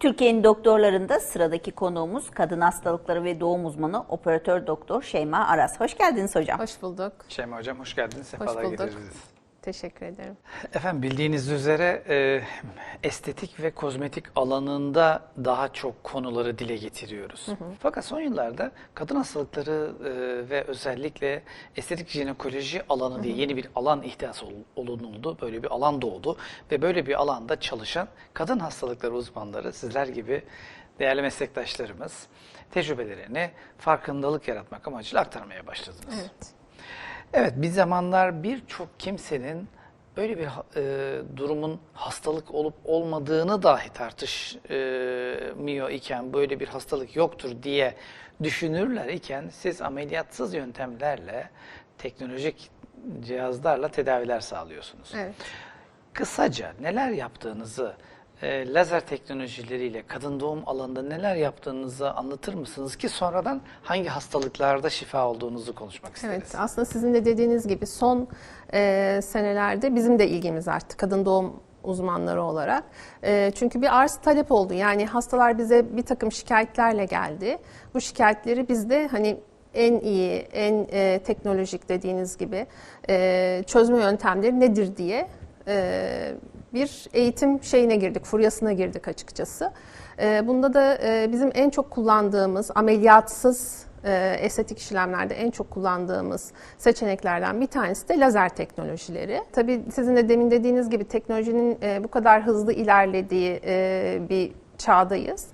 Türkiye'nin doktorlarında sıradaki konuğumuz kadın hastalıkları ve doğum uzmanı operatör doktor Şeyma Aras. Hoş geldiniz hocam. Hoş bulduk. Şeyma Hocam hoş geldiniz. Hoş Sefalar bulduk. getirdiniz. Teşekkür ederim. Efendim bildiğiniz üzere e, estetik ve kozmetik alanında daha çok konuları dile getiriyoruz. Fakat son yıllarda kadın hastalıkları e, ve özellikle estetik jinekoloji alanı diye yeni bir alan ol- olunuldu. Böyle bir alan doğdu ve böyle bir alanda çalışan kadın hastalıkları uzmanları sizler gibi değerli meslektaşlarımız tecrübelerini farkındalık yaratmak amacıyla aktarmaya başladınız. Evet. Evet bir zamanlar birçok kimsenin böyle bir e, durumun hastalık olup olmadığını dahi tartışmıyor iken böyle bir hastalık yoktur diye düşünürler iken siz ameliyatsız yöntemlerle teknolojik cihazlarla tedaviler sağlıyorsunuz. Evet. Kısaca neler yaptığınızı, e, lazer teknolojileriyle kadın doğum alanında neler yaptığınızı anlatır mısınız ki sonradan hangi hastalıklarda şifa olduğunuzu konuşmak isteriz. Evet. Aslında sizin de dediğiniz gibi son e, senelerde bizim de ilgimiz arttı kadın doğum uzmanları olarak. E, çünkü bir arz talep oldu. Yani hastalar bize bir takım şikayetlerle geldi. Bu şikayetleri biz de hani en iyi, en e, teknolojik dediğiniz gibi e, çözme yöntemleri nedir diye e, bir eğitim şeyine girdik, furyasına girdik açıkçası. E, bunda da e, bizim en çok kullandığımız ameliyatsız e, estetik işlemlerde en çok kullandığımız seçeneklerden bir tanesi de lazer teknolojileri. Tabii sizin de demin dediğiniz gibi teknolojinin e, bu kadar hızlı ilerlediği bir çağdayız.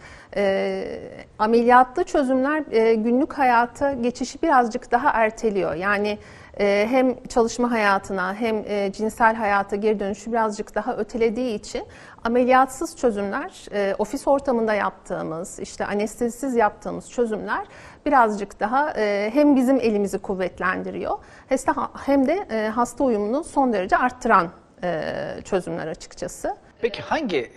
Ameliyatlı çözümler günlük hayata geçişi birazcık daha erteliyor. Yani hem çalışma hayatına hem e, cinsel hayata geri dönüşü birazcık daha ötelediği için ameliyatsız çözümler, e, ofis ortamında yaptığımız, işte anestezisiz yaptığımız çözümler birazcık daha e, hem bizim elimizi kuvvetlendiriyor hem de hasta uyumunu son derece arttıran çözümler açıkçası. Peki hangi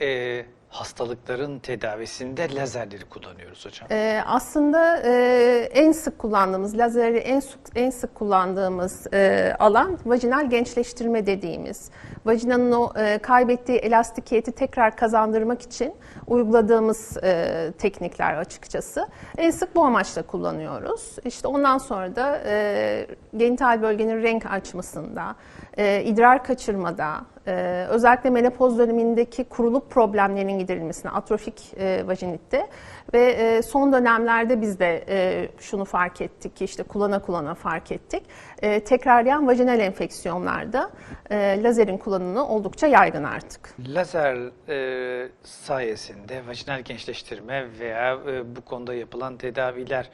hastalıkların tedavisinde lazerleri kullanıyoruz hocam? Ee, aslında e, en sık kullandığımız, lazeri en sık, en sık kullandığımız e, alan vajinal gençleştirme dediğimiz. Vajinanın o e, kaybettiği elastikiyeti tekrar kazandırmak için uyguladığımız e, teknikler açıkçası. En sık bu amaçla kullanıyoruz. İşte ondan sonra da e, genital bölgenin renk açmasında, e, idrar kaçırmada, e, özellikle menopoz dönemindeki kuruluk problemlerinin giderilmesine, atrofik e, vajinitte ve e, son dönemlerde biz de e, şunu fark ettik ki işte kullana kullana fark ettik. E, tekrarlayan vajinal enfeksiyonlarda e, lazerin kullanımı oldukça yaygın artık. Lazer e, sayesinde vajinal gençleştirme veya e, bu konuda yapılan tedaviler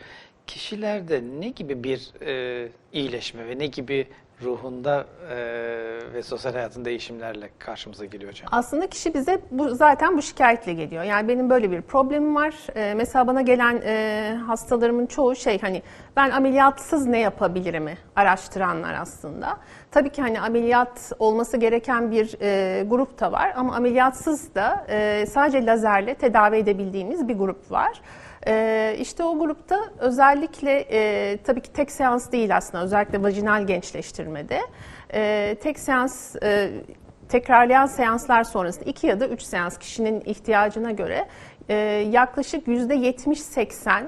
kişilerde ne gibi bir e, iyileşme ve ne gibi ruhunda e, ve sosyal hayatın değişimlerle karşımıza geliyor hocam? Aslında kişi bize bu, zaten bu şikayetle geliyor. Yani benim böyle bir problemim var. Ee, mesela bana gelen e, hastalarımın çoğu şey hani ben ameliyatsız ne yapabilirimi araştıranlar aslında. Tabii ki hani ameliyat olması gereken bir e, grup da var ama ameliyatsız da e, sadece lazerle tedavi edebildiğimiz bir grup var. Ee, işte o grupta özellikle e, tabii ki tek seans değil aslında özellikle vajinal gençleştirmede. E, tek seans e, tekrarlayan seanslar sonrasında iki ya da üç seans kişinin ihtiyacına göre e, yaklaşık yüzde 70-80 e,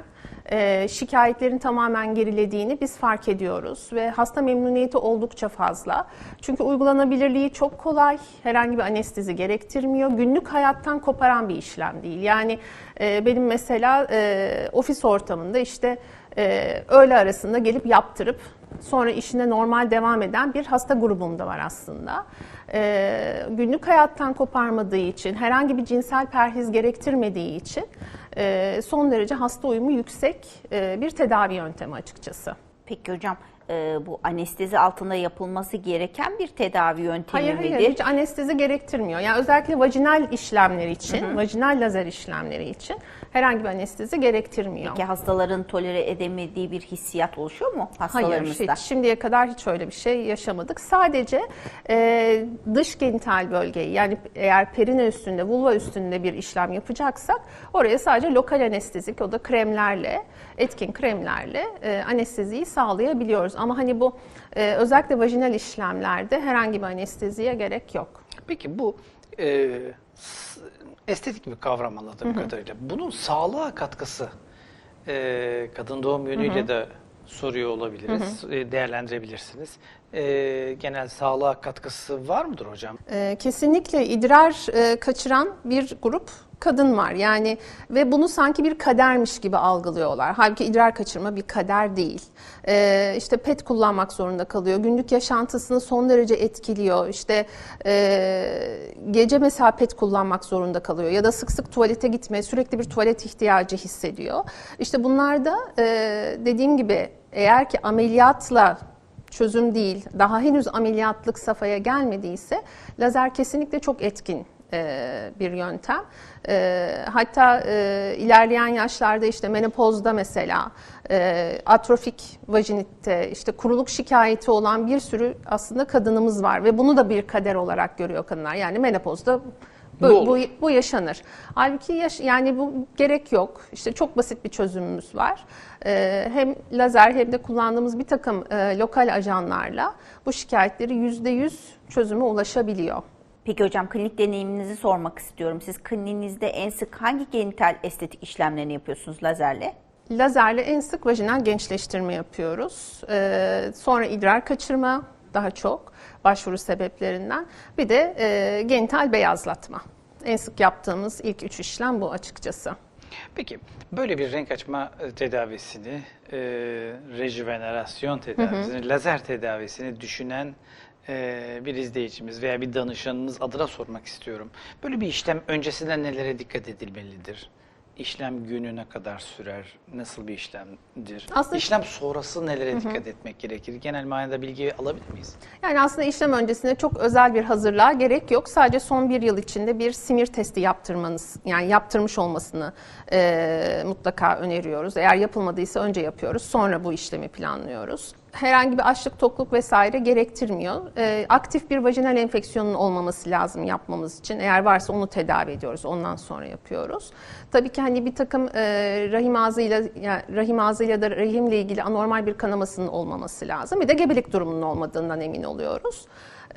şikayetlerin tamamen gerilediğini biz fark ediyoruz ve hasta memnuniyeti oldukça fazla. Çünkü uygulanabilirliği çok kolay, herhangi bir anestezi gerektirmiyor, günlük hayattan koparan bir işlem değil. Yani e, benim mesela e, ofis ortamında işte e, öğle arasında gelip yaptırıp sonra işine normal devam eden bir hasta grubum da var aslında. E, günlük hayattan koparmadığı için, herhangi bir cinsel perhiz gerektirmediği için e, son derece hasta uyumu yüksek e, bir tedavi yöntemi açıkçası. Peki hocam e, bu anestezi altında yapılması gereken bir tedavi yöntemi Hayır midir? hayır hiç anestezi gerektirmiyor. Yani özellikle vajinal işlemler için, vajinal lazer işlemleri için herhangi bir anestezi gerektirmiyor. Peki hastaların tolere edemediği bir hissiyat oluşuyor mu Hayır, hastalarımızda? hiç. Şimdiye kadar hiç öyle bir şey yaşamadık. Sadece e, dış genital bölgeyi yani eğer perine üstünde, vulva üstünde bir işlem yapacaksak oraya sadece lokal anestezik, o da kremlerle, etkin kremlerle e, anesteziyi sağlayabiliyoruz. Ama hani bu e, özellikle vajinal işlemlerde herhangi bir anesteziye gerek yok. Peki bu e, estetik bir kavram anladığım kadarıyla. Bunun sağlığa katkısı e, kadın doğum yönüyle de soruyor olabiliriz, e, değerlendirebilirsiniz. E, genel sağlığa katkısı var mıdır hocam? Ee, kesinlikle idrar e, kaçıran bir grup kadın var. Yani ve bunu sanki bir kadermiş gibi algılıyorlar. Halbuki idrar kaçırma bir kader değil. Ee, işte pet kullanmak zorunda kalıyor. Günlük yaşantısını son derece etkiliyor. İşte e, gece mesela pet kullanmak zorunda kalıyor ya da sık sık tuvalete gitme, sürekli bir tuvalet ihtiyacı hissediyor. İşte bunlar da e, dediğim gibi eğer ki ameliyatla çözüm değil, daha henüz ameliyatlık safhaya gelmediyse lazer kesinlikle çok etkin e, bir yöntem. E, hatta e, ilerleyen yaşlarda işte menopozda mesela e, atrofik vajinitte işte kuruluk şikayeti olan bir sürü aslında kadınımız var ve bunu da bir kader olarak görüyor kadınlar. Yani menopozda Bu bu, bu, yaşanır. Halbuki yaş, yani bu gerek yok. İşte çok basit bir çözümümüz var. Ee, hem lazer hem de kullandığımız bir takım e, lokal ajanlarla bu şikayetleri yüzde yüz çözüme ulaşabiliyor. Peki hocam klinik deneyiminizi sormak istiyorum. Siz kliniğinizde en sık hangi genital estetik işlemlerini yapıyorsunuz lazerle? Lazerle en sık vajinal gençleştirme yapıyoruz. Ee, sonra idrar kaçırma daha çok başvuru sebeplerinden. Bir de e, genital beyazlatma. En sık yaptığımız ilk üç işlem bu açıkçası. Peki böyle bir renk açma e, tedavisini, e, rejuvenerasyon tedavisini, lazer tedavisini düşünen e, bir izleyicimiz veya bir danışanınız adına sormak istiyorum. Böyle bir işlem öncesinden nelere dikkat edilmelidir? İşlem günü ne kadar sürer? Nasıl bir işlemdir? Aslında- İşlem sonrası nelere dikkat etmek gerekir? Genel manada bilgi alabilir miyiz? Yani aslında işlem öncesinde çok özel bir hazırlığa gerek yok. Sadece son bir yıl içinde bir simir testi yaptırmanız, yani yaptırmış olmasını e, mutlaka öneriyoruz. Eğer yapılmadıysa önce yapıyoruz, sonra bu işlemi planlıyoruz. Herhangi bir açlık, tokluk vesaire gerektirmiyor. E, aktif bir vajinal enfeksiyonun olmaması lazım yapmamız için. Eğer varsa onu tedavi ediyoruz, ondan sonra yapıyoruz. Tabii ki hani bir takım e, rahim ağzıyla, yani rahim ağzıyla da rahimle ilgili anormal bir kanamasının olmaması lazım. Bir de gebelik durumunun olmadığından emin oluyoruz.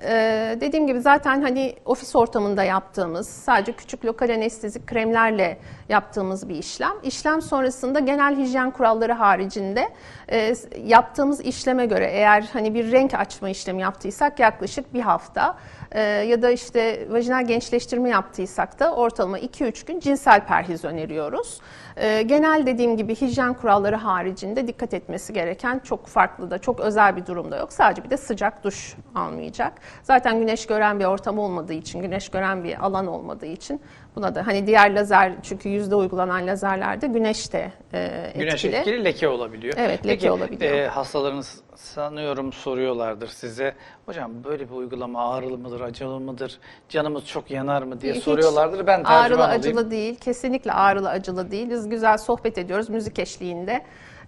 Ee, dediğim gibi zaten hani ofis ortamında yaptığımız sadece küçük lokal anestezik kremlerle yaptığımız bir işlem. İşlem sonrasında genel hijyen kuralları haricinde e, yaptığımız işleme göre eğer hani bir renk açma işlemi yaptıysak yaklaşık bir hafta e, ya da işte vajinal gençleştirme yaptıysak da ortalama 2-3 gün cinsel perhiz öneriyoruz. E, genel dediğim gibi hijyen kuralları haricinde dikkat etmesi gereken çok farklı da çok özel bir durumda yok. Sadece bir de sıcak duş almayacak. Zaten güneş gören bir ortam olmadığı için, güneş gören bir alan olmadığı için buna da hani diğer lazer çünkü yüzde uygulanan lazerlerde güneş de e, Güneş etkili. etkili leke olabiliyor. Evet, leke Peki, olabiliyor. e, hastalarınız sanıyorum soruyorlardır size. Hocam böyle bir uygulama ağrılı mıdır, acılı mıdır, canımız çok yanar mı diye Hiç soruyorlardır. Ben tercüman Ağrılı olayım. acılı değil. Kesinlikle ağrılı acılı değil. Biz güzel sohbet ediyoruz müzik eşliğinde.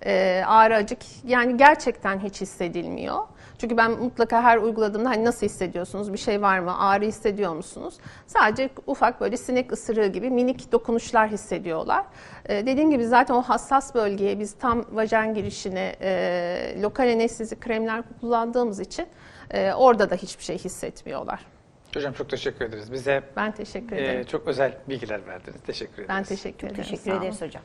Ee, ağrı acık yani gerçekten hiç hissedilmiyor. Çünkü ben mutlaka her uyguladığımda hani nasıl hissediyorsunuz? Bir şey var mı? Ağrı hissediyor musunuz? Sadece ufak böyle sinek ısırığı gibi minik dokunuşlar hissediyorlar. Ee, dediğim gibi zaten o hassas bölgeye biz tam vajen girişine e, lokal anestezi kremler kullandığımız için e, orada da hiçbir şey hissetmiyorlar. Hocam çok teşekkür ederiz. Bize Ben teşekkür e, ederim. çok özel bilgiler verdiniz. Teşekkür ederiz. ben teşekkür ederim. Teşekkür ederiz hocam.